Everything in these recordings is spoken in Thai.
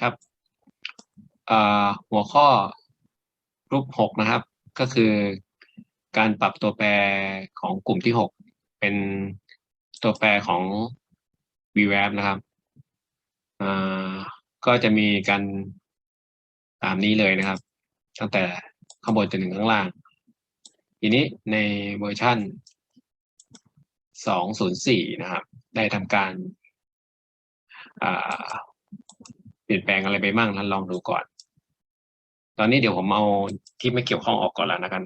ครับหัวข้อรูปหกนะครับ ก็คือการปรับตัวแปรของกลุ่มที่หกเป็นตัวแปรของ VWAP นะครับก็จะมีกันตามนี้เลยนะครับ ตั้งแต่ข้างบนจนถึงข้างล่าง ทีนี้ในเวอร์ชัน204 นะครับ ได้ทำการ เปลี่ยนแปลงอะไรไปบ้างนั้นลองดูก่อน ตอนนี้เดี๋ยวผมเอาที่ไม่เกี่ยวข้องออกก่อนแล้วนะกัน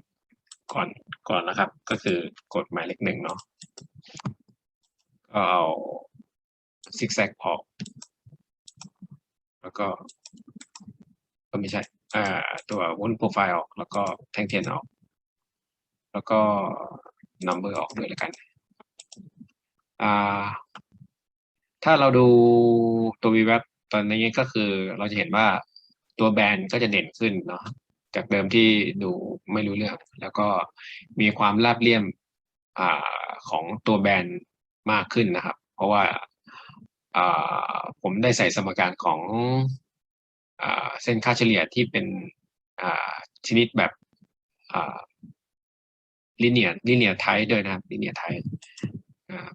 ก่อนก่อนนะครับ ก็คือกดหมายเลขหนึ่งเนาะก็เอาซิกแซกพอแล้วก็ก็ไม่ใช่อ่าตัววุ้นโปรไฟล์ออก แล้วก็แท่งเทียนออก แล้วก็นัมเบอร์ออกด้วยแล้วกันอ่าถ้าเราดูตัว VWAP ตอนนี้ก็คือเราจะเห็นว่าตัวแบรนด์ก็จะเด่นขึ้นเนาะจากเดิมที่ดูไม่รู้เรื่อง แล้วก็มีความราบเรียมอของตัวแบรนด์มากขึ้นนะครับ เพราะว่าผมได้ใส่สมการของอเส้นค่าเฉลี่ยที่เป็นชนิดแบบลิเนียลิเนียไทด้วยนะครับลิเนียไทอ่า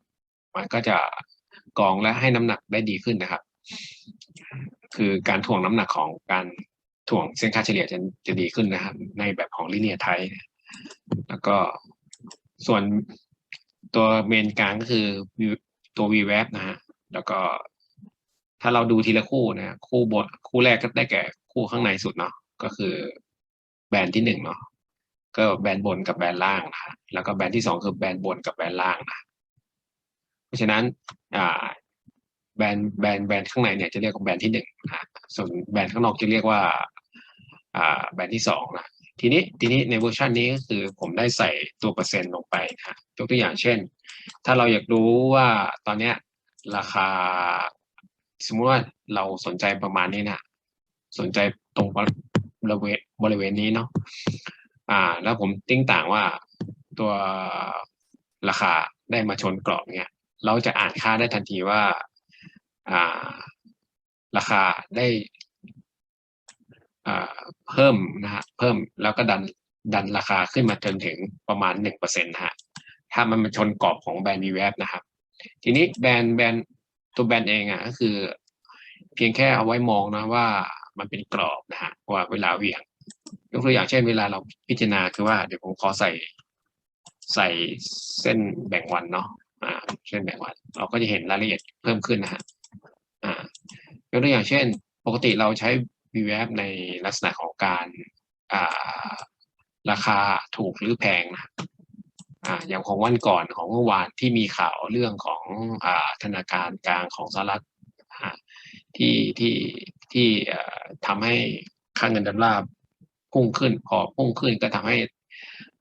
มันก็จะกองและให้น้ำหนักได้ดีขึ้นนะครับ คือการถ่วงน้ำหนักของการถ่วงเส้นค่าเฉลี่ยจะจะดีขึ้นนะครับ ในแบบของลิเนียไทแล้วก็ส่วนตัวเมนกลางก็คือตัว VWAP นะฮะแล้วก็ถ้าเราดูทีละคู่นะคู่บนคู่แรกก็ได้แก่คู่ข้างในสุดเนาะก็คือแบรนด์ที่หนึ่งเนาะก็แบรนด์บนกับแบรนด์ล่างนะฮะแล้วก็แบรนด์ที่สองคือแบรนด์บนกับแบรนด์ล่างนะเพราะฉะนั้นอ่า แบรนด์แบรนด์แบรนด์ข้างในเนี่ยจะเรียกว่าแบรนด์ที่หนึ่งนะส่วนแบรนด์ข้างนอกจะเรียกว่าอ่าแบรนด์ที่สองนะทีนี้ทีนี้ในเวอร์ชันนี้ก็คือผมได้ใส่ตัวเปอร์เซ็นต์ลงไปนะยกตัวอย่างเช่น ถ้าเราอยากรู้ว่าตอนเนี้ยราคา สมมติว่าเราสนใจประมาณนี้นะสนใจตรงบริเวณบริเวณนี้เนาะอ่า แล้วผมติ้งต่างว่าตัวราคาได้มาชนกรอบเนี่ยเราจะอ่านค่าได้ทันทีว่า ราคาได้เพิ่มนะฮะเพิ่มแล้วก็ดันดันราคาขึ้นมาจนถึงประมาณหนึ่งเปอร์เซ็นต์นะฮะถ้ามันมาชนกรอบของแบรนด์ VWAP นะครับ ทีนี้แบรนด์แบรนด์ตัวแบรนด์เองอะก็คือ เพียงแค่เอาไว้มองนะว่ามันเป็นกรอบนะฮะว่าเวลาเหวี่ยง ยกตัวอย่างเช่นเวลาเราพิจารณาคือว่าเดี๋ยวผมขอใส่ใส่เส้นแบ่งวันเนาะอ่าเส้นแบ่งวัน เราก็จะเห็นรายละเอียดเพิ่มขึ้นนะฮะ อ่ายกตัวอย่างเช่น ปกติเราใช้ VWAP ในลักษณะของการอ่าราคาถูกหรือแพงนะอ่าอย่างของวันก่อนของเมื่อวานที่มีข่าวเรื่องของอ่าธนาคารกลางของสหรัฐอ่าที่ที่ที่เอ่ทำให้ค่าเงินดอลลาร์พุ่งขึ้น พอพุ่งขึ้นก็ทำให้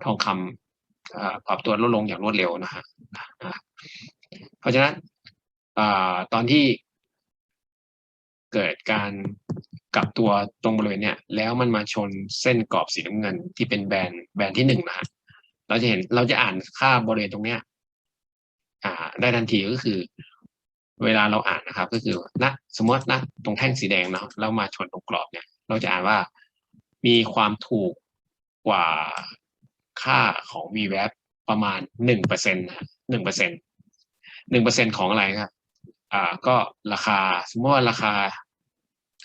ทองคำอ่าปรับตัวลดลงอย่างรวดเร็วนะฮะอ่าเพราะฉะนั้นอ่าตอนที่ เกิดการกลับตัวตรงบริเวณเนี้ยแล้วมันมาชนเส้นกรอบสีน้ำเงินที่เป็นแบนแบนที่หนึ่งนะฮะเราจะเห็นเราจะอ่านค่าบริเวณตรงเนี้ยอ่า ได้ทันทีก็คือ เวลาเราอ่านนะครับ ก็คือณสมมตินะตรงแท่งสีแดงเนาะแล้วมาชนตรงกรอบเนี่ย เราจะอ่านว่ามีความถูกกว่าค่าของ VWAP ประมาณหนึ่งเปอร์เซ็นต์หนึ่งเปอร์เซ็นต์หนึ่งเปอร์เซ็นต์ของอะไรครับ อ่าก็ราคา สมมติว่าราคา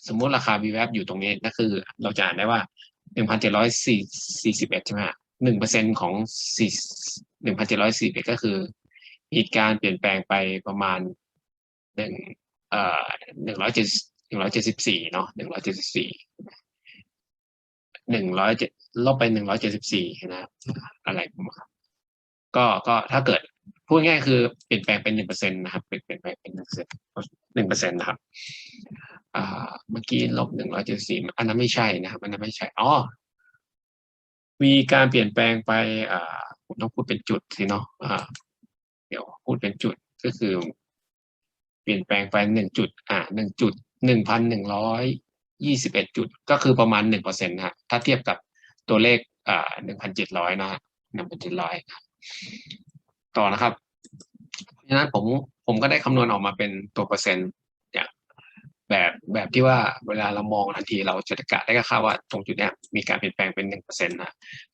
สมมติราคา VWAP อยู่ตรงนี้ก็คือ เราจะอ่านได้ว่าหนึ่งพันเจ็ดร้อยสี่สี่สิบเอ็ดใช่ไหมหนึ่งเปอร์เซ็นของสี่หนึ่งพันเจ็ดร้อยสี่เอ็ดก็คือ มีการเปลี่ยนแปลงไปประมาณหนึ่งเอ่อหนึ่งร้อยเจ็ดหนึ่งร้อยเจ็ดสิบสี่เนาะหนึ่งร้อยเจ็ดสิบสี่หนึ่งร้อยเจ็ดลบไปหนึ่งร้อยเจ็ดสิบสี่นะครับอะไรประมาณก็ก็ถ้าเกิด พูดง่ายคือเปลี่ยนแปลงเป็นหนึ่งเปอร์เซ็นต์นะครับเปลี่ยนแปลงเป็นหนึ่งเปอร์เซ็นต์หนึ่งเปอร์เซ็นต์นะครับเมื่อกี้ลบหนึ่งร้อยเจ็ดสี่อันนั้นไม่ใช่นะครับอันนั้นไม่ใช่อ๋อมีการเปลี่ยนแปลงไปผมต้องพูดเป็นจุดสิเนาะเดี๋ยวพูดเป็นจุดก็คือ เปลี่ยนแปลงไปหนึ่งจุด อ่าหนึ่งจุดหนึ่งพันหนึ่งร้อยยี่สิบเอ็ดจุด ก็คือประมาณหนึ่งเปอร์เซ็นต์นะถ้าเทียบกับตัวเลขอ่าหนึ่งพันเจ็ดร้อยนะหนึ่งพันเจ็ดร้อย ต่อนะครับเพราะนั้นผมผมก็ได้คำนวณออกมาเป็นตัวเปอร์เซ็นต์อย่างแบบแบบที่ว่าเวลาเรามองทันทีเราจะกะได้ก็ค่าว่าตรงจุดเนี้ยมีการเปลี่ยนแปลงเป็นหนึ่งเปอร์เซ็นต์นะ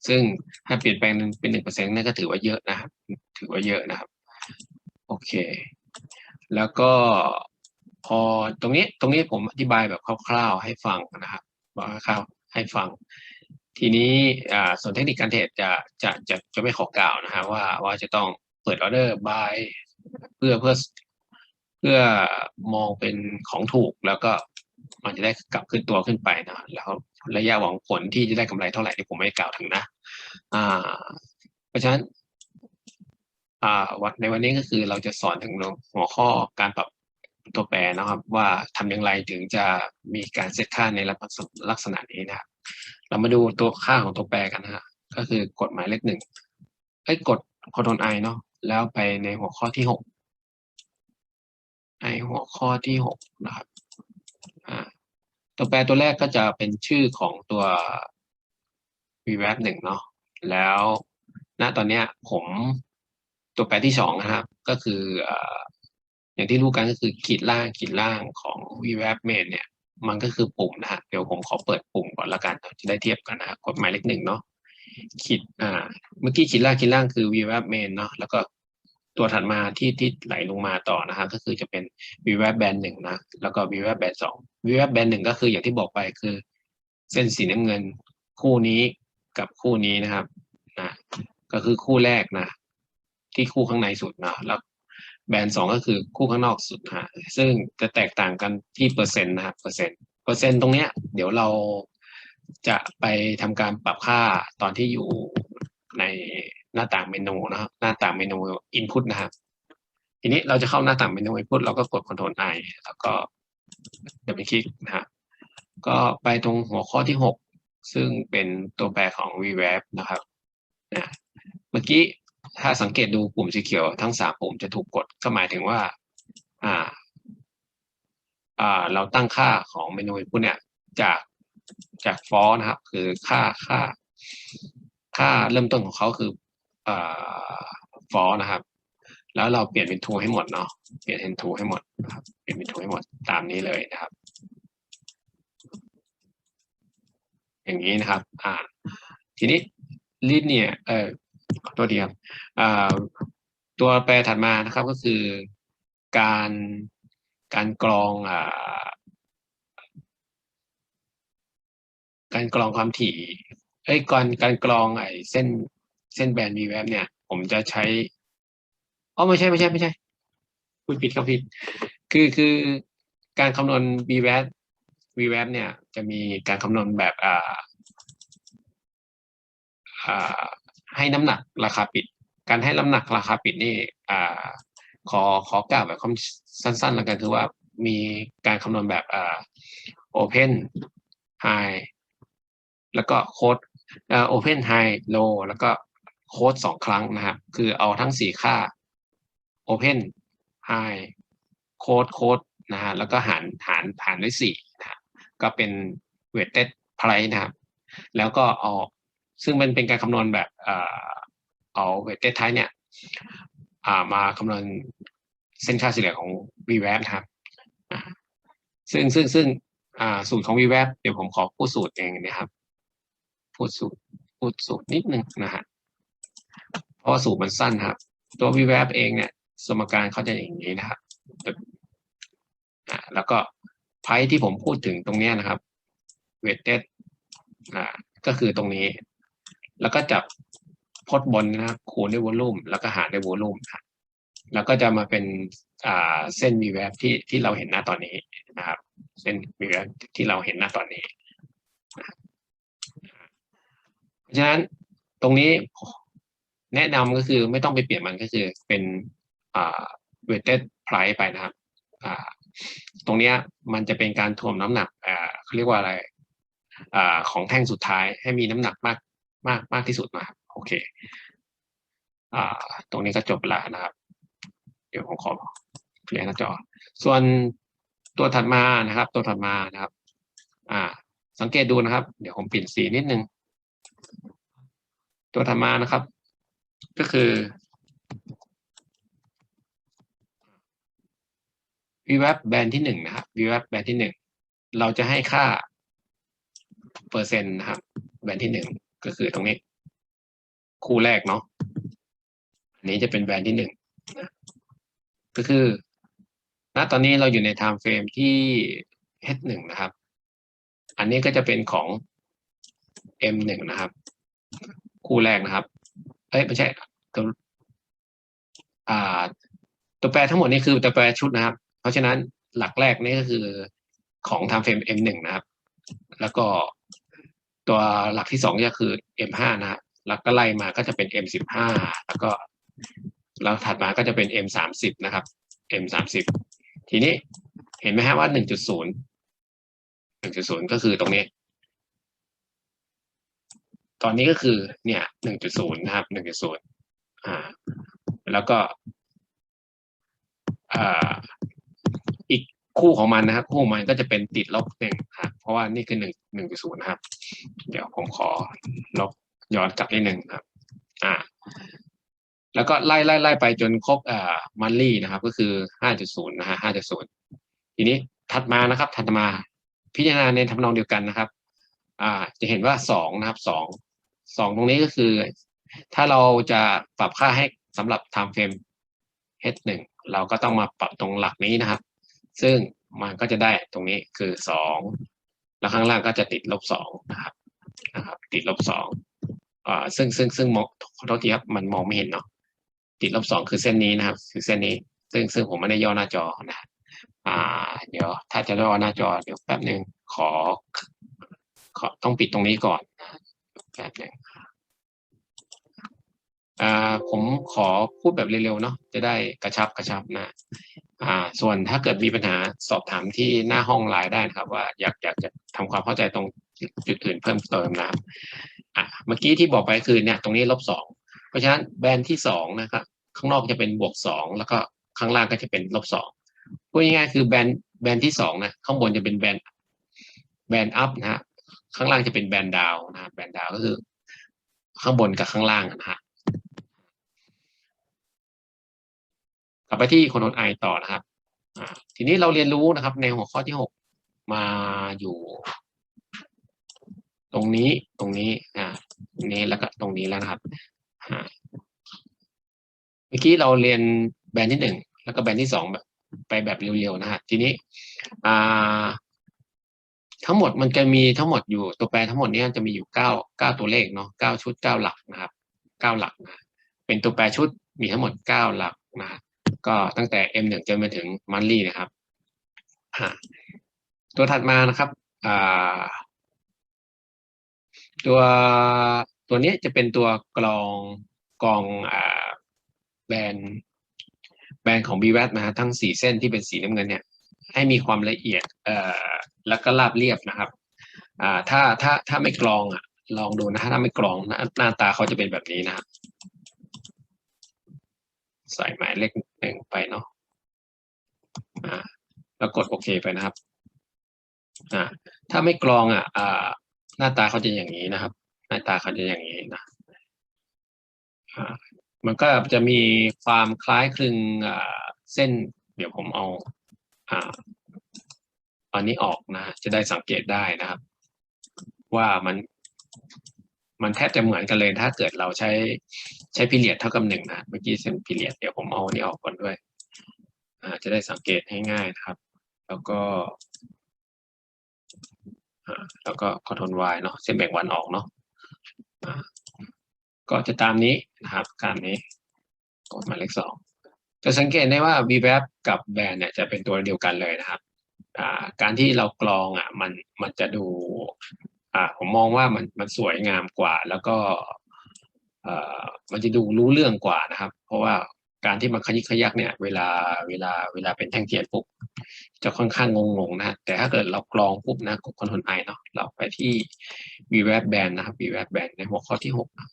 ซึ่งถ้าเปลี่ยนแปลงเป็นหนึ่งเปอร์เซ็นต์นั่นก็ถือว่าเยอะนะครับ ถือว่าเยอะนะครับโอเค แล้วก็พอตรงนี้ตรงนี้ผมอธิบายแบบคร่าวๆให้ฟังนะครับบอกคร่าวๆให้ฟัง ทีนี้อ่าส่วนเทคนิคการเทรดจะจะจะจะไม่ขอกล่าวนะฮะว่าว่าจะต้อง เปิดออเดอร์บายเพื่อเพื่อเพื่อมองเป็นของถูกแล้วก็มันจะได้กลับขึ้นตัวขึ้นไปนะแล้วระยะหวังผลที่จะได้กำไรเท่าไหร่ที่ผมไม่กล่าวถึงนะ อ่า เพราะฉะนั้น อ่าวันในวันนี้ก็คือเราจะสอนถึงหัวข้อการปรับตัวแปรนะครับ ว่าทำอย่างไรถึงจะมีการเซตค่าในลักษณะนี้นะครับเรามาดูตัวค่าของตัวแปรกันนะฮะก็คือกฎหมายเลขหนึ่งเอ้กดคอนโทรลไอเนาะ แล้วไปในหัวข้อที่หกในหัวข้อที่หกนะครับตัวแปรตัวแรกก็จะเป็นชื่อของตัว v w a p หนึ่งเนาะแล้วณตอนเนี้ยผมตัวแปรที่สองนะครับ ก็คืออย่างที่รู้กันก็คือขีดล่างขีดล่างของ v w a p main เนี่ย มันก็คือปุ่มนะฮะเดี๋ยวผมขอเปิดปุ่มก่อนละกันจะได้เทียบกันนะกฎหมายเลขหนึ่งเนาะ ขีดอ่า เมื่อกี้ขีดล่างขีดล่างคือ v w a p main เนาะแล้วก็ตัวถัดมาที่ที่ไหลลงมาต่อนะฮะก็คือจะเป็น v w a p band หนึ่งนะแล้วก็ v w a p band สอง v w a p band หนึ่งก็คืออย่างที่บอกไปคือ เส้นสีน้ำเงินคู่นี้กับคู่นี้นะครับนะก็คือคู่แรกนะที่คู่ข้างในสุดนะแล้วแบนสองก็คือคู่ข้างนอกสุดฮะซึ่งจะแตกต่างกันที่เปอร์เซ็นต์นะครับเปอร์เซ็นต์เปอร์เซ็นต์ตรงเนี้ยเดี๋ยวเรา จะไปทำการปรับค่าตอนที่อยู่ในหน้าต่างเมนูนะครับ หน้าต่างเมนู input นะครับ ทีนี้เราจะเข้าหน้าต่างเมนู input เราก็กด Ctrl I แล้วก็ดับเบิลคลิกนะครับก็ไปตรงหัวข้อที่หกซึ่งเป็นตัวแปรของ VWAP นะครับนะเมื่อกี้ถ้าสังเกตดูปุ่มสีเขียวทั้งสามปุ่มจะถูกกดก็หมายถึงว่าอ่าอ่าเราตั้งค่าของเมนูพวกเนี้ยจาก จากฟอนะครับ คือค่าค่า ค่าเริ่มต้นของเขาคืออ่าฟอร์นะครับ แล้วเราเปลี่ยนเป็นทูให้หมดเนาะเปลี่ยนเป็นทูให้หมดนะครับเปลี่ยนเป็นทูให้หมดตามนี้เลยนะครับ อย่างนี้นะครับ อ่า ทีนี้ลินเนี่ยเอ่อตัวเดียวอ่าตัวแปรถัดมานะครับก็คือการการกรองอ่า การกรองความถี่เอ้ก่อนการกรองไอ้เส้นเส้นแบนวีแวบเนี่ย ผมจะใช้อ๋อไม่ใช่ไม่ใช่ไม่ใช่พูดผิดครับผิด คือคือการคำนวณ v w a p v w a p เนี่ย จะมีการคำนวณแบบอ่าอ่าให้น้ำหนักราคาปิด การให้น้ำหนักราคาปิดนี่ อ่า ขอขอกล่าวแบบสั้นๆแล้วกันคือว่ามีการคำนวณแบบอ่า open high แล้วก็โค้ดเอ่อ open high low แล้วก็โค้ดสองครั้งนะครับ คือเอาทั้งสี่ค่า open high โค้ดโค้ดนะฮะแล้วก็หารหารหารด้วยสี่นะก็เป็น weighted price นะครับ แล้วก็เอาซึ่งมันเป็นการคำนวณแบบเอ่อเอา weighted price เนี่ยมาคำนวณเส้นค่าเฉลี่ยของ VWAP นะครับซึ่งซึ่งซึ่งสูตรของ VWAP เดี๋ยวผมขอพูดสูตรเองนะครับ พูดสูตรพูดสูตรนิดนึงนะฮะเพราะสูตรมันสั้นครับ ตัว VWAP เองเนี่ย สมการเขาจะอย่างนี้นะครับแล้วก็ไพที่ผมพูดถึงตรงนี้นะครับ weighted อ่าก็คือตรงนี้ แล้วก็จับพจน์บนนะครับคูณด้วยวอลลุ่มแล้วก็หารด้วยวอลลุ่มครับแล้วก็จะมาเป็นอ่าเส้น VWAP ที่ที่เราเห็นหน้าตอนนี้นะครับ เส้น VWAP ที่เราเห็นหน้าตอนนี้ เพราะฉะนั้นตรงนี้แนะนำก็คือไม่ต้องไปเปลี่ยนมันก็คือเป็นอ่า weighted price ไปนะครับอ่าตรงเนี้ยมันจะเป็นการถ่วงน้ำหนักอ่าเขาเรียกว่าอะไรอ่าของแท่งสุดท้ายให้มีน้ำหนักมากมากมากที่สุดนะครับโอเคอ่าตรงนี้ก็จบแล้วนะครับ เดี๋ยวผมขอเคลียร์หน้าจอ ส่วนตัวถัดมานะครับ ตัวถัดมานะครับ อ่า สังเกตดูนะครับ เดี๋ยวผมเปลี่ยนสีนิดนึง ตัวถัดมานะครับ ก็คือ VWAP แบนด์ที่หนึ่งนะครับ VWAP แบนด์ที่หนึ่งเราจะให้ค่าเปอร์เซ็นต์นะครับ แบนด์ที่หนึ่งก็คือตรงนี้ คู่แรกเนาะอันนี้จะเป็นแบนด์ที่หนึ่งก็คือ ณตอนนี้เราอยู่ใน time frame ที่ H1 นะครับ อันนี้ก็จะเป็นของ M1 นะครับ คู่แรกนะครับ เอ้ยไม่ใช่ตัวอ่า ตัวแปรทั้งหมดนี่คือตัวแปรชุดนะครับ เพราะฉะนั้นหลักแรกนี่ก็คือของ time frame M1 นะครับ แล้วก็ตัวหลักที่สองก็คือ M5 นะครับแล้วก็ไล่มาก็จะเป็น M15 แล้วก็แล้วถัดมาก็จะเป็น M30 นะครับ M30 ทีนี้เห็นไหมฮะว่า1.0 1.0ก็คือตรงนี้ ตอนนี้ก็คือเนี่ย1.0นะครับ1.0อ่า แล้วก็อ่าอีกคู่ของมันนะครับ คู่มันก็จะเป็นติดลบหนึ่งครับเพราะว่านี่คือหนึ่งหนึ่งจุดศูนย์นะครับ เดี๋ยวผมขอลบย้อนกลับนิดหนึ่งครับ อ่า แล้วก็ไล่ไล่ไล่ไปจนครบอ่ามันลี่นะครับ ก็คือห้าจุดศูนย์นะฮะห้าจุดศูนย์ทีนี้ถัดมานะครับถัดมาพิจารณาในทำนองเดียวกันนะครับ อ่า จะเห็นว่าสองนะครับสอง สองตรงนี้ก็คือ ถ้าเราจะปรับค่าให้สำหรับ time frame h 1 เราก็ต้องมาปรับตรงหลักนี้นะครับ ซึ่งมันก็จะได้ตรงนี้คือสองแล้วข้างล่างก็จะติดลบสองนะครับนะครับ ติดลบสองอ่าซึ่งซึ่งซึ่งมองขอโทษทีครับมันมองไม่เห็นเนาะติดลบสองคือเส้นนี้นะครับ คือเส้นนี้ ซึ่งซึ่งผมไม่ได้ย่อหน้าจอนะอ่า เดี๋ยว ถ้าจะย่อหน้าจอเดี๋ยวแป๊บหนึ่งขอขอต้องปิดตรงนี้ก่อน แป๊บหนึ่งอ่าผมขอพูดแบบเร็วๆเนาะจะได้กระชับกระชับนะอ่า ส่วนถ้าเกิดมีปัญหาสอบถามที่หน้าห้องไลน์ได้นะครับ ว่าอยากอยากจะทำความเข้าใจตรงจุดอื่นเพิ่มเติมนะครับอะเมื่อกี้ที่บอกไปคือเนี่ย ตรงนี้ลบสองเพราะฉะนั้นแบรนด์ที่สองนะครับข้างนอกจะเป็นบวกสองแล้วก็ข้างล่างก็จะเป็นลบสองพูดง่ายๆคือแบรนด์แบรนด์ที่สองนะข้างบนจะเป็นแบรนด์แบรนด์อัพนะฮะ ข้างล่างจะเป็นแบนด์ดาวนะแบนด์ดาวก็คือ ข้างบนกับข้างล่างนะฮะกลับไปที่คนนไอต่อนะครับทีนี้เราเรียนรู้นะครับ ในหัวข้อที่หกมาอยู่ ตรงนี้ตรงนี้อ่าตรงนี้แล้วก็ตรงนี้แล้วนะครับเมื่อกี้เราเรียนแบนด์ที่หนึ่งแล้วก็แบนด์ที่สองแบบไปแบบเร็วๆนะฮะทีนี้อ่า ทั้งหมดมันจะมีทั้งหมดอยู่ตัวแปรทั้งหมดนี้จะมีอยู่เก้าเก้าตัวเลขเนาะเก้าชุดเก้าหลักนะครับเก้าหลักนะเป็นตัวแปรชุดมีทั้งหมดเก้าหลักนะก็ตั้งแต่ M1 จนมาถึงมันลี่นะครับตัวถัดมานะครับตัวตัวนี้จะเป็นตัวกรองกรองอแบรนด์แบรนด์ของ b w a t นะฮะทั้งสี่เส้นที่เป็นสีน้ำเงินเนี่ย ให้มีความละเอียดเอ่อแล้วก็ราบเรียบนะครับอ่าถ้าถ้าถ้าไม่กรองอะลองดูนะถ้าไม่กรองหน้าหน้าตาเขาจะเป็นแบบนี้นะครับใส่หมายเลขหนึ่งไปเนาะอ่าแล้วกดโอเคไปนะครับอ่าถ้าไม่กรองอะอ่าหน้าตาเขาจะอย่างนี้นะครับ หน้าตาเขาจะอย่างนี้นะอ่ามันก็จะมีความคล้ายคลึงอ่าเส้น เดี๋ยวผมเอา อ่าอันนี้ออกนะจะได้สังเกตได้นะครับ ว่ามัน มันแทบจะเหมือนกันเลยถ้าเกิดเราใช้ใช้พิเรียดเท่ากับหนึ่งนะเมื่อกี้เส้นพิเรียดเดี๋ยวผมเอาอันนี้ออกก่อนด้วยอ่าจะได้สังเกตให้ง่ายนะครับ แล้วก็อ่าแล้วก็คอนโทรล Y เนาะเส้นแบ่งวันออกเนาะอ่าก็จะตามนี้นะครับ การนี้กดหมายเลขสอง จะสังเกตได้ว่า v w a p กับแบรนด์เนี่ยจะเป็นตัวเดียวกันเลยนะครับการที่เรากรองอะมันมันจะดูอ่าผมมองว่ามันมันสวยงามกว่า แล้วก็เอ่อมันจะดูรู้เรื่องกว่านะครับ เพราะว่าการที่มันขยิกขยักเนี่ย เวลาเวลาเวลาเป็นแท่งเทียนปุ๊บจะค่อนข้างงงๆนะแต่ถ้าเกิดเรากรองปุ๊บนะกดคอนโทรลไอเนาะเราไปที่ v w a p band นะครับ v w a p band ในหัวข้อที่หกนะ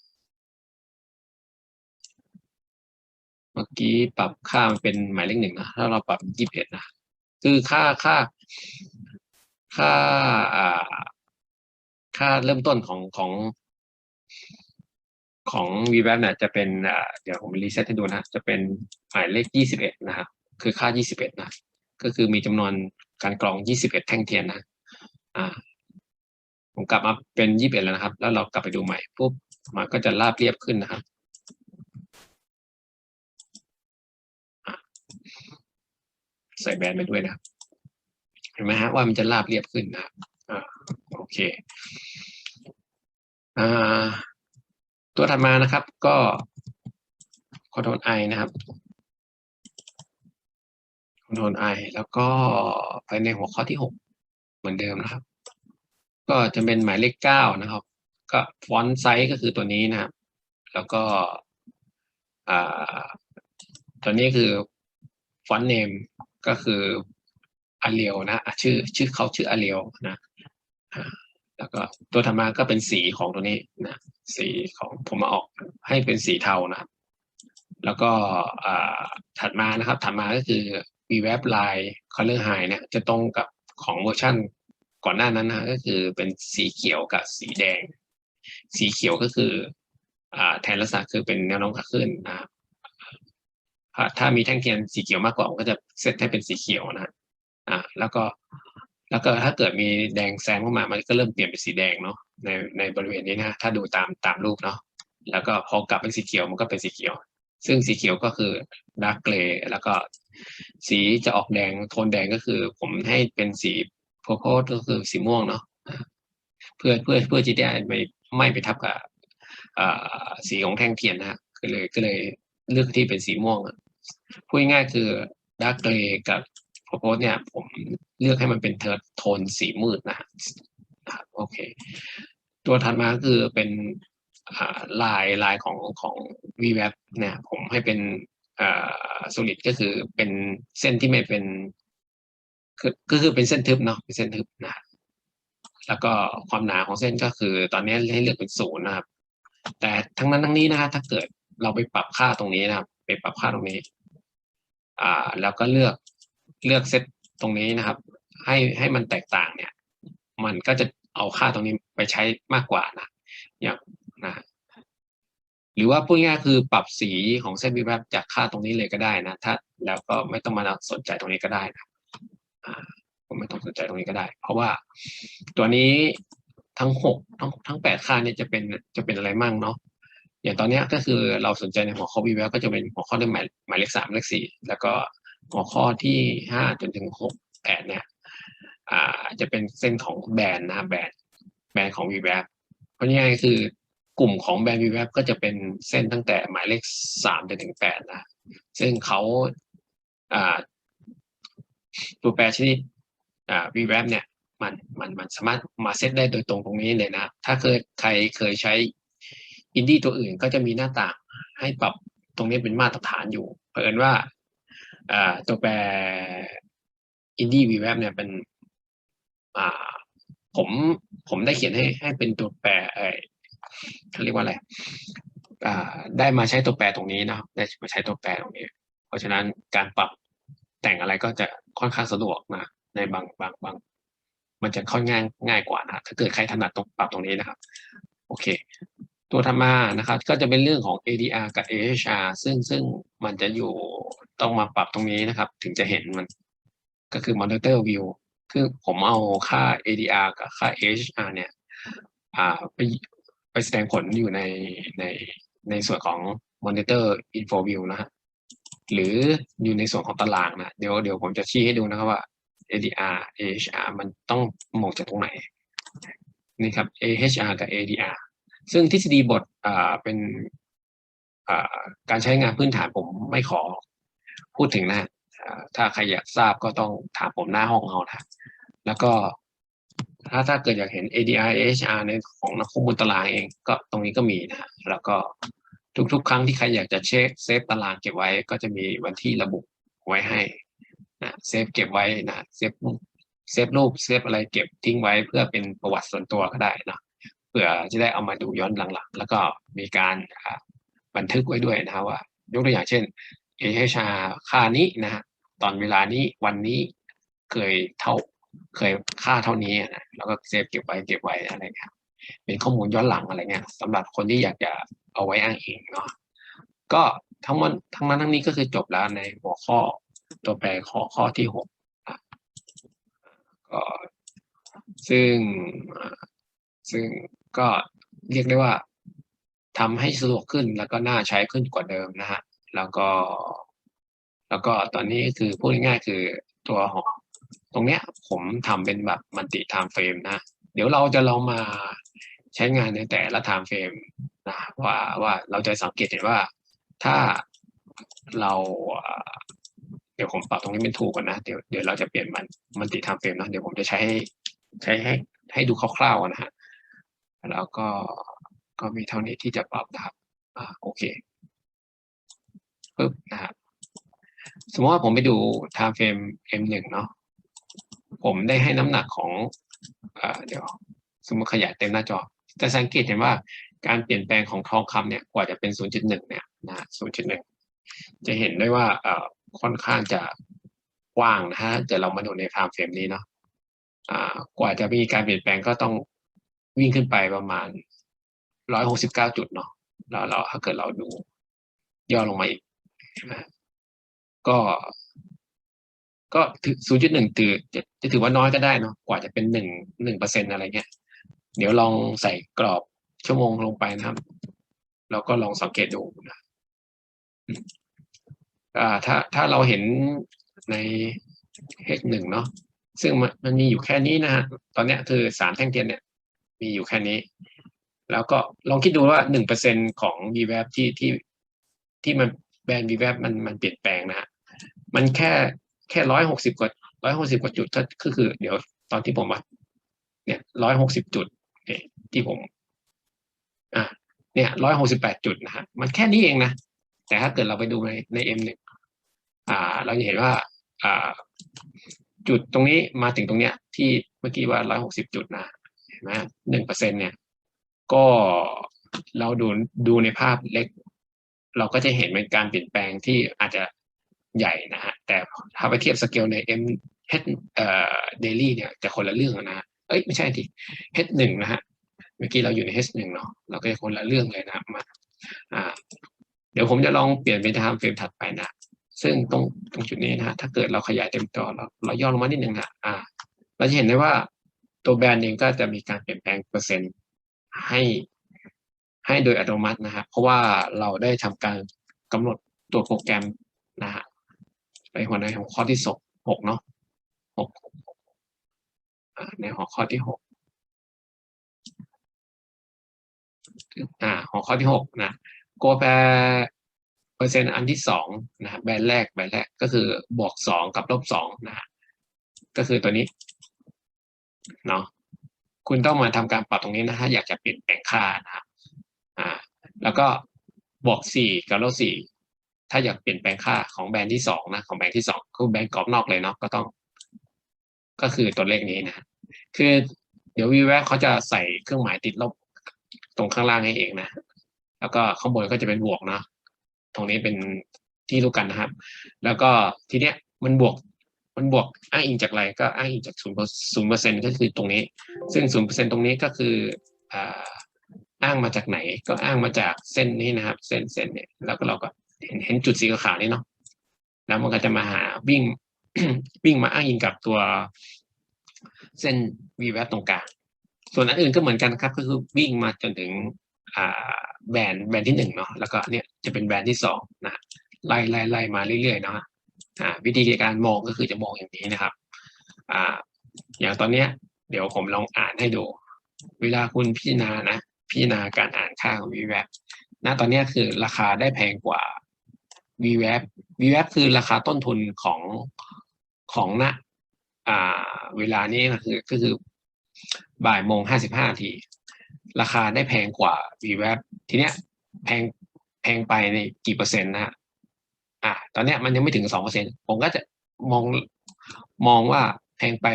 เมื่อกี้ปรับค่ามันเป็นหมายเลขหนึ่งนะถ้าเราปรับยี่สิบเอ็ดนะคือค่าค่า ค่าอ่าค่าเริ่มต้นของของของ v w a p เนี่ยจะเป็นเดี๋ยวผมรีเซ็ตให้ดูนะ จะเป็นหมายเลขยี่สิบเอ็ดนะครับ คือค่ายี่สิบเอ็ดนะ ก็คือมีจำนวนการกรอง 21 แท่งเทียนนะ อ่า ผมกลับมาเป็น 21 แล้วนะครับ แล้วเรากลับไปดูใหม่ปุ๊บ มันก็จะราบเรียบขึ้นนะครับอะ ใส่แบนไปด้วยนะครับเห็นไหมฮะว่ามันจะราบเรียบขึ้นนะครับอ่าโอเคอ่าตัวถัดมานะครับ ก็คอนโทรลไอนะครับคอนโทรลไอแล้วก็ไปในหัวข้อที่หกเหมือนเดิมนะครับ ก็จะเป็นหมายเลขเก้านะครับ ก็ฟอนต์ไซส์ก็คือตัวนี้นะครับ แล้วก็อ่าตัวนี้คือฟอนต์เนม ก็คืออาเรียวนะชื่อชื่อเขาชื่ออาเรียวนะแล้วก็ตัวถัดมาก็เป็นสีของตัวนี้นะสีของผมมาออกให้เป็นสีเทานะครับ แล้วก็อ่าถัดมานะครับ ถัดมาก็คือ v w a p line color high เนี่ยจะตรงกับของเวอร์ชั่นก่อนหน้านั้นนะก็คือเป็นสีเขียวกับสีแดง สีเขียวก็คืออ่าแทนลักษณะคือเป็นแนวโน้มขาขึ้นนะครับ ถ้ามีแท่งเทียนสีเขียวมากกว่าก็จะเซตให้เป็นสีเขียวนะอ่าแล้วก็แล้วก็ถ้าเกิดมีแดงแซมเข้ามามันก็เริ่มเปลี่ยนเป็นสีแดงเนาะในในบริเวณนี้นะถ้าดูตามตามรูปเนาะแล้วก็พอกลับเป็นสีเขียวมันก็เป็นสีเขียว ซึ่งสีเขียวก็คือดาร์กเกรย์แล้วก็สีจะออกแดงโทนแดงก็คือ ผมให้เป็นสีโพโคก็คือสีม่วงเนาะเพื่อเพื่อเพื่อจะได้ไม่ไม่ไปทับกับสีของแท่งเทียนนะฮะก็เลยก็เลยเลือกที่เป็นสีม่วง พูดง่ายคือดาร์กเกรย์กับโพโคเนี่ยผมเลือกให้มันเป็นเทอร์โทนสีมืดนะนะครับโอเค ตัวถัดมาคือเป็นลายลายของของ v w a p เนี่ยผมให้เป็นอ่า solid ก็คือเป็นเส้นที่ไม่เป็นก็คือเป็นเส้นทึบเนาะเป็นเส้นทึบนะแล้วก็ความหนาของเส้นก็คือ ตอนนี้ให้เลือกเป็นศูนย์นะครับ แต่ทั้งนั้นทั้งนี้นะฮะถ้าเกิดเราไปปรับค่าตรงนี้นะครับ ไปปรับค่าตรงนี้ อ่า แล้วก็เลือกเลือกเซตตรงนี้นะครับ ให้ให้มันแตกต่างเนี่ย มันก็จะเอาค่าตรงนี้ไปใช้มากกว่านะอย่างนะหรือว่าพูดง่ายคือปรับสีของเส้นวิบวับจากค่าตรงนี้เลยก็ได้นะถ้าแล้วก็ไม่ต้องมาสนใจตรงนี้ก็ได้นะผมไม่ต้องสนใจตรงนี้ก็ได้ เพราะว่าตัวนี้ทั้งหกทั้งทั้งแปดค่าเนี่ยจะเป็นจะเป็นอะไรมั่งเนาะ อย่างตอนนี้ก็คือเราสนใจในหัวข้อวิบวับก็จะเป็นหัวข้อเรื่องหมายหมายเลขสามเลขสี่แล้วก็หัวข้อที่ห้าจนถึงหกแปดเนี่ยอ่าจะเป็นเส้นของแบรนด์นะแบรนด์แบรนด์ของ v w a p เพราะง่ายคือกลุ่มของแบรนด์ v w a p ก็จะเป็นเส้นตั้งแต่หมายเลขสามจนถึงแปดนะซึ่งเขาอ่าตัวแปรชนิดอ่า v w a p เนี่ยมันมันมันสามารถมาเซตได้โดยตรงตรงนี้เลยนะ ถ้าเคยใครเคยใช้ อินดี้ตัวอื่นก็จะมีหน้าต่างให้ปรับตรงนี้เป็นมาตรฐานอยู่เผอิญว่าตัวแปรอินดี้ v w a p เนี่ยเป็นผมผมได้เขียนให้ให้เป็นตัวแปรเขาเรียกว่าอะไรได้มาใช้ตัวแปรตรงนี้นะได้มาใช้ตัวแปรตรงนี้ เพราะฉะนั้นการปรับแต่งอะไรก็จะค่อนข้างสะดวกนะในบางบางบาง มันจะค่อนง่ายง่ายกว่านะถ้าเกิดใครถนัดตรงปรับตรงนี้นะครับ โอเค ตัวธรรมานะครับ ก็จะเป็นเรื่องของ ADR กับ AHR ซึ่งซึ่งมันจะอยู่ต้องมาปรับตรงนี้นะครับ ถึงจะเห็นมันก็คือ monitor view คือผมเอาค่า ADR กับค่า AHR เนี่ยอ่าไปไปแสดงผลอยู่ในในในส่วนของ monitor info view นะฮะหรืออยู่ในส่วนของตารางนะเดี๋ยวเดี๋ยวผมจะชี้ให้ดูนะครับว่า ADR AHR มันต้องมองจากตรงไหนนี่ครับ AHR กับ ADR ซึ่งทฤษฎีบทเป็นการใช้งานพื้นฐานผมไม่ขอพูดถึงนะถ้าใครอยากทราบก็ต้องถามผมหน้าห้องเอานะแล้วก็ถ้าถ้าเกิดอยากเห็น ADR AHR ในของนักข้อมูลตารางเองก็ตรงนี้ก็มีนะแล้วก็ทุกๆ ครั้งที่ใครอยากจะเช็คเซฟตารางเก็บไว้ ก็จะมีวันที่ระบุไว้ให้นะเซฟเก็บไว้นะเซฟเซฟรูปเซฟอะไรเก็บทิ้งไว้เพื่อเป็นประวัติส่วนตัวก็ได้นะ ผื่อจะได้เอามาดูย้อนหลังๆ แล้วก็มีการบันทึกไว้ด้วยนะว่า ยกตัวอย่างเช่น เอเชาค่านี้นะะตอนเวลานี้วันนี้เคยเท่าเคยค่าเท่านี้นะแล้วก็เซฟเก็บไว้เก็บไว้อะไรเงี้ยเป็นข้อมูลย้อนหลังอะไรเงี้ยสำหรับคนที่อยากจะเอาไว้อ้างอิงเนาะก็ทั้งหมดทั้งนั้นทั้งนี้ก็คือจบแล้วในหัวข้อตัวแปรข้อข้อที่หกก็ซึ่งซึ่ง ก็เรียกได้ว่าทำให้สะดวกขึ้นแล้วก็น่าใช้ขึ้นกว่าเดิมนะฮะแล้วก็ แล้วก็ตอนนี้คือพูดง่ายๆคือตัวของตรงเนี้ยผมทำเป็นแบบมัลติไทม์เฟรมนะเดี๋ยวเราจะลองมาใช้งานในแต่ละไทม์เฟรมนะว่าว่าเราจะสังเกตเห็นว่าถ้าเราเดี๋ยวผมปรับตรงนี้เป็นถูกก่อนนะเดี๋ยวเดี๋ยวเราจะเปลี่ยนมันมัลติไทม์เฟรมนะเดี๋ยวผมจะใช้ให้ใช้ให้ให้ดูคร่าวๆนะฮะ แล้วก็ก็มีเท่านี้ที่จะปรับนะครับอ่าโอเคปึ๊บนะครับสมมติว่าผมไปดู time frame M1 เนาะผมได้ให้น้ำหนักของเอ่อเดี๋ยวสมมติขยายเต็มหน้าจอจะสังเกตเห็นว่าการเปลี่ยนแปลงของทองคำเนี่ยกว่าจะเป็น 0.1 เนี่ยนะ0.1 จะเห็นได้ว่าเอ่อค่อนข้างจะกว้างนะฮะเดี๋ยวเรามาดูใน time frame นี้เนาะอ่ากว่าจะมีการเปลี่ยนแปลงก็ต้อง วิ่งขึ้นไปประมาณ169จุดเนาะแล้วเราถ้าเกิดเราดูย่อลงมาอีกก็ก็ถือ0.1ถือจะจะถือว่าน้อยก็ได้เนาะกว่าจะเป็นหนึ่งหนึ่งเปอร์เซ็นอะไรเงี้ย เดี๋ยวลองใส่กรอบชั่วโมงลงไปนะครับ แล้วก็ลองสังเกตดูนะอ่าถ้าถ้าเราเห็นใน h หนึ่งเนาะซึ่งมันมันมีอยู่แค่นี้นะฮะตอนเนี้ยคือสามแท่งเทียนเนี่ย มีอยู่แค่นี้ แล้วก็ลองคิดดูว่าหนึ่งเปอร์เซ็นของ v w a p ที่ที่ที่มันแบรนด์ v w a p มันมันเปลี่ยนแปลงนะฮะมันแค่แค่ร้อยหกสิบกว่าร้อยหกสิบกว่าจุดถ้าก็คือ เดี๋ยวตอนที่ผมว่าเนี่ยร้อยหกสิบจุดเนี่ยที่ผมอะเนี่ยร้อยหกสิบแปดจุดนะฮะมันแค่นี้เองนะ แต่ถ้าเกิดเราไปดูในใน M หนึ่งอ่า เราจะเห็นว่าอ่าจุดตรงนี้มาถึงตรงเนี้ยที่เมื่อกี้ว่าร้อยหกสิบจุดนะ นไหมหนึ่งเปอร์เซ็นเนี่ย ก็เราดูดูในภาพเล็ก เราก็จะเห็นเป็นการเปลี่ยนแปลงที่อาจจะใหญ่นะฮะแต่ถ้าไปเทียบสเกลใน M H เอ่อ daily เนี่ยจะคนละเรื่องนะเอ้ยไม่ใช่ที H หนึ่งนะฮะเมื่อกี้เราอยู่ใน H หนึ่งเนาะเราก็จะคนละเรื่องเลยนะมาอ่า เดี๋ยวผมจะลองเปลี่ยนเป็น time frame ถัดไปนะซึ่งตรงตรงจุดนี้นะฮะถ้าเกิดเราขยายเต็มจอเราเราย่อลงมานิดนึงนะอ่า เราจะเห็นได้ว่า ตัวแบรนด์เองก็จะมีการเปลี่ยนแปลงเปอร์เซ็นต์ให้ให้โดยอัตโนมัตินะฮะเพราะว่าเราได้ทำการกำหนดตัวโปรแกรมนะฮะในหัวในของข้อที่สหกเนาะหกในหัวข้อที่หกอ่าหัวข้อที่หกนะโกแปรเปอร์เซ็นต์อันที่สองนะฮะแบรนด์แรกแบรนด์แรกก็คือบวกสองกับลบสองนะฮะก็คือตัวนี้ เนาะคุณต้องมาทำการปรับตรงนี้นะถ้าอยากจะเปลี่ยนแปลงค่านะฮะอ่า แล้วก็บวกสี่กับลบสี่ถ้าอยากเปลี่ยนแปลงค่าของแบรนด์ที่สองนะของแบรนด์ที่สองคือแบรนด์กรอบนอกเลยเนาะก็ต้อง ก็คือตัวเลขนี้นะคือเดี๋ยววีแวเขาจะใส่เครื่องหมายติดลบตรงข้างล่างให้เองนะแล้วก็ข้างบนก็จะเป็นบวกนะตรงนี้เป็นที่รู้กันนะครับ แล้วก็ทีเนี้ยมันบวก มันบวกอ้างอิงจากอะไรก็อ้างอิงจากศูนย์ศูนย์เปอร์เซ็นก็คือตรงนี้ ซึ่งศูนย์เปอร์เซ็นตรงนี้ก็คืออ่าอ้างมาจากไหน ก็อ้างมาจากเส้นนี้นะครับ เส้นเส้นเนี่ยแล้วก็เราก็เห็นเห็นจุดสีขาวๆนี่เนาะแล้วมันก็จะมาหาวิ่งวิ่งมาอ้างอิงกับตัวเส้น v w a p ตรงกลางส่วนอันอื่นก็เหมือนกันครับ ก็คือวิ่งมาจนถึงอ่าแบนแบนที่หนึ่งเนาะแล้วก็เนี่ยจะเป็นแบนที่สองนะไล่ไล่ไล่มาเรื่อยๆเนาะ วิธีการมองก็คือจะมองอย่างนี้นะครับอ่าอย่างตอนเนี้ยเดี๋ยวผมลองอ่านให้ดู เวลาคุณพิจารณานะพิจารณาการอ่านค่าของ v w a p ณตอนนี้คือราคาได้แพงกว่า v w a p v w a p คือราคาต้นทุนของของณอ่าเวลานี้ก็คือก็คือบ่ายโมงห้าสิบห้าที ราคาได้แพงกว่า v w a p ทีเนี้ยแพงแพงไปในกี่เปอร์เซ็นต์นะฮะ อ่าตอนนี้มันยังไม่ถึงสองเปอร์เซ็นผมก็จะมองมองว่าแพงไป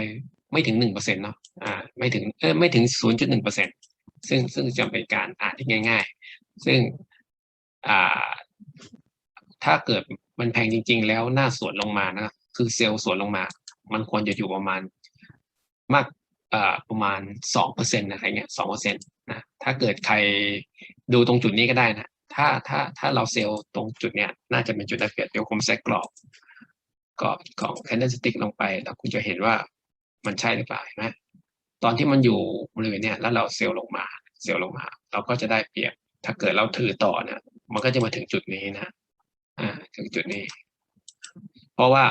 ไม่ถึงหนึ่งเปอร์เซ็นต์เนาะอ่าไม่ถึงเออไม่ถึงศูนย์จุดหนึ่งเปอร์เซ็นซึ่งซึ่งจะเป็นการอ่านที่ง่าย ๆ ซึ่งอ่าถ้าเกิดมันแพงจริง ๆ แล้วหน้าสวนลงมานะคือเซลล์สวนลงมา มันควรจะอยู่ประมาณมากอ่าประมาณสองเปอร์เซ็นต์อะไรเงี้ยสองเปอร์เซ็นต์นะถ้าเกิดใครดูตรงจุดนี้ก็ได้นะ ถ้าถ้าถ้าเราเซลล์ตรงจุดเนี้ยน่าจะเป็นจุดได้เปรียบเดี๋ยวผมใส่กรอบกรอบของ candlestick ลงไป แล้วคุณจะเห็นว่ามันใช่หรือเปล่าเห็นไหมตอนที่มันอยู่บริเวณเนี้ยแล้วเราเซลล์ลงมา เซลล์ลงมา เราก็จะได้เปรียบ ถ้าเกิดเราถือต่อเนี่ยมันก็จะมาถึงจุดนี้นะอ่าถึงจุดนี้ เพราะว่า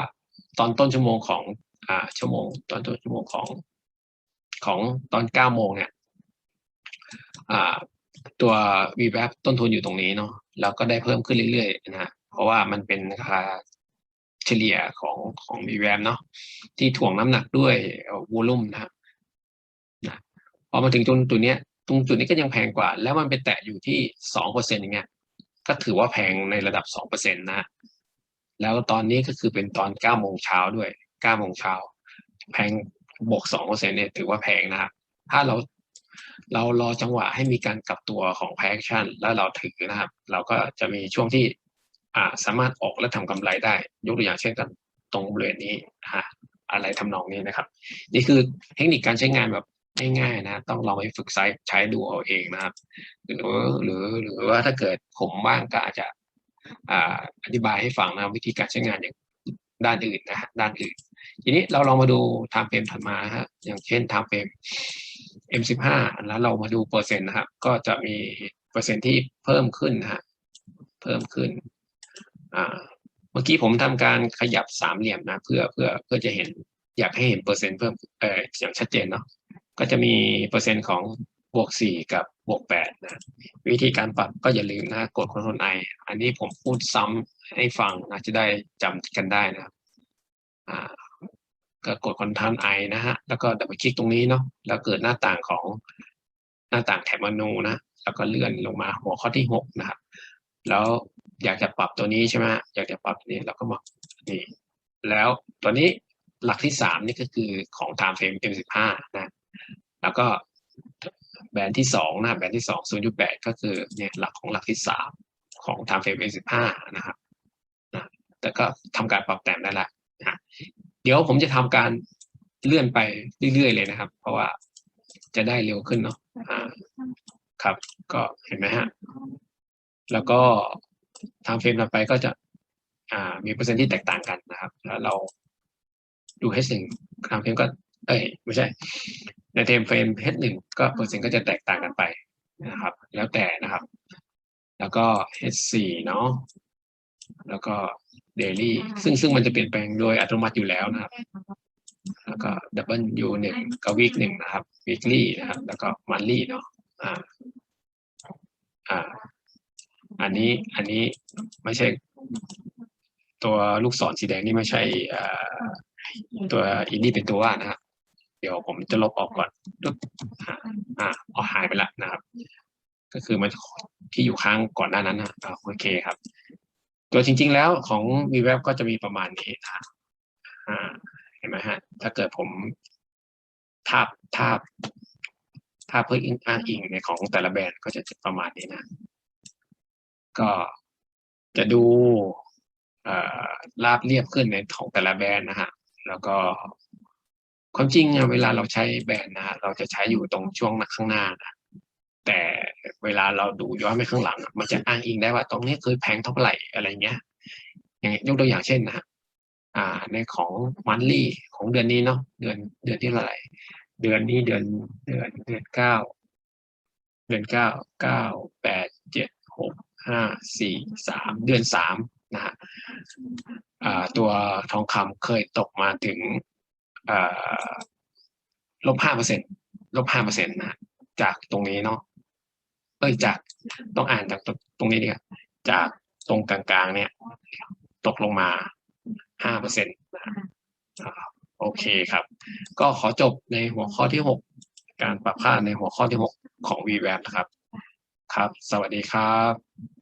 ตอนต้นชั่วโมงของอ่าชั่วโมง ตอนต้นชั่วโมงของของตอนเก้าโมงเนี่ยอ่า ตัว VWAP ต้นทุนอยู่ตรงนี้เนาะแล้วก็ได้เพิ่มขึ้นเรื่อยๆนะฮะเพราะว่ามันเป็นราคาเฉลี่ยของของ VWAP เนาะที่ถ่วงน้ำหนักด้วยวอลุ่มนะนะพอมาถึงจุดตัวเนี้ยตรงจุดนี้ก็ยังแพงกว่า แล้วมันไปแตะอยู่ที่สองเปอร์เซ็นต์อย่างเงี้ยก็ถือว่าแพงในระดับสองเปอร์เซ็นต์นะแล้วตอนนี้ก็คือเป็นตอนเก้าโมงเช้าด้วยเก้าโมงเช้าแพงบวกสองเปอร์เซ็นต์เนี่ยถือว่าแพงนะครับถ้าเรา เรารอจังหวะให้มีการกลับตัวของแพ action แล้วเราถือนะครับ เราก็จะมีช่วงที่อ่าสามารถออกและทำกำไรได้ ยกตัวอย่างเช่นกันตรงบริเวณนี้ฮะอะไรทำนองนี้นะครับ นี่คือเทคนิคการใช้งานแบบง่ายๆนะ ต้องลองไปฝึกใช้ใช้ดูเอาเองนะครับ หรือหรือหรือว่าถ้าเกิดผมว่างก็อาจจะอธิบายให้ฟังนะวิธีการใช้งานอย่างด้านอื่นนะฮะด้านอื่น ทีนี้เราลองมาดูไทม์เฟรมถัดมาฮะอย่างเช่นไทม์เฟรม M15 แล้วเรามาดูเปอร์เซ็นต์นะครับ ก็จะมีเปอร์เซ็นต์ที่เพิ่มขึ้นนะฮะเพิ่มขึ้นอ่าเมื่อกี้ผมทำการขยับสามเหลี่ยมนะ เพื่อเพื่อเพื่อจะเห็นอยากให้เห็นเปอร์เซ็นต์เพิ่มเอออย่างชัดเจนเนาะก็จะมีเปอร์เซ็นต์ของบวกสี่กับบวกแปดนะวิธีการปรับก็อย่าลืมนะกดคอนโทรลไออันนี้ผมพูดซ้ำให้ฟังนะจะได้จำกันได้นะอ่า ก็กดคอนโทรลไอนะฮะ แล้วก็ดับเบิลคลิกตรงนี้เนาะ แล้วเกิดหน้าต่างของหน้าต่างแถบเมนูนะ แล้วก็เลื่อนลงมาหัวข้อที่หกนะครับ แล้วอยากจะปรับตัวนี้ใช่ไหมอยากจะปรับตัวนี้เราก็มานี่ แล้วตัวนี้หลักที่สามนี่ก็คือของ time frame M15 นะ แล้วก็แบรนด์ที่สองนะแบรนด์ที่สอง0.8 ก็คือเนี่ยหลักของหลักที่สามของ time frame M15 นะครับนะแต่ก็ทำการปรับแต่งได้ละนะ ดี๋ยวผมจะทำการเลื่อนไปเรื่อยๆเลยนะครับ เพราะว่าจะได้เร็วขึ้นเนาะอ่าครับ ก็เห็นไหมฮะ แล้วก็ทางเฟรมต่อไปก็จะ อ่า มีเปอร์เซ็นต์ที่แตกต่างกันนะครับ แล้วเราดู H1 ทางเฟรมก็ เอ้ยไม่ใช่ ในเทมเฟรม H1 ก็เปอร์เซ็นต์ก็จะแตกต่างกันไปนะครับ แล้วแต่นะครับ แล้วก็ H4 เนาะแล้วก็ daily ซึ่งซึ่งมันจะเปลี่ยนแปลงโดยอัตโนมัติอยู่แล้วนะครับ แล้วก็ W หนึ่งก็ week หนึ่งนะครับ weekly นะครับ แล้วก็ monthly เนาะอ่าอ่า อันนี้อันนี้ไม่ใช่ ตัวลูกศรสีแดงนี่ไม่ใช่อ่าตัวอินดี้เป็นตัวว่านะครับเดี๋ยวผมจะลบออกก่อนปึ๊บอ่าอ่าเอาหายไปละนะครับ ก็คือมันที่อยู่ค้างก่อนหน้านั้นนะอ่าโอเคครับ ตัวจริง ๆ แล้วของ v w e b ก็จะมีประมาณนี้นะเห็นไหมฮะ ถ้าเกิดผมทาบทาบทาบเพื่ออ้างอิงในของแต่ละแบรนด์ก็จะประมาณนี้นะ ก็จะดูราบเรียบขึ้นในของแต่ละแบรนด์นะฮะ แล้วก็ความจริงเวลาเราใช้แบรนด์นะฮะเราจะใช้อยู่ตรงช่วงข้างหน้านะ แต่เวลาเราดูย้อนไปข้างหลัง มันจะอ้างอิงได้ว่าตรงนี้เคยแพงเท่าไหร่อะไรเงี้ย อย่างยกตัวอย่างเช่นนะฮะอ่า ในของมันลี่ของเดือนนี้เนาะเดือนเดือนที่เท่าไหร่เดือนนี้เดือนเดือนเดือนเก้าเดือนเก้าเก้าแปดเจ็ดหกห้าสี่สามเดือนสามนะฮะตัวทองคำเคยตกมาถึงลบห้าเปอร์เซ็นลบห้าเปอร์เซ็นต์นะจากตรงนี้เนาะ เอ้ยจากต้องอ่านจากตรงนี้ดีกว่าจากตรงกลางๆ เนี่ย ตกลงมาห้าเปอร์เซ็นต์โอเคครับ ก็ขอจบในหัวข้อที่หกการปรับค่าในหัวข้อที่หกของ VWAP นะครับ ครับ สวัสดีครับ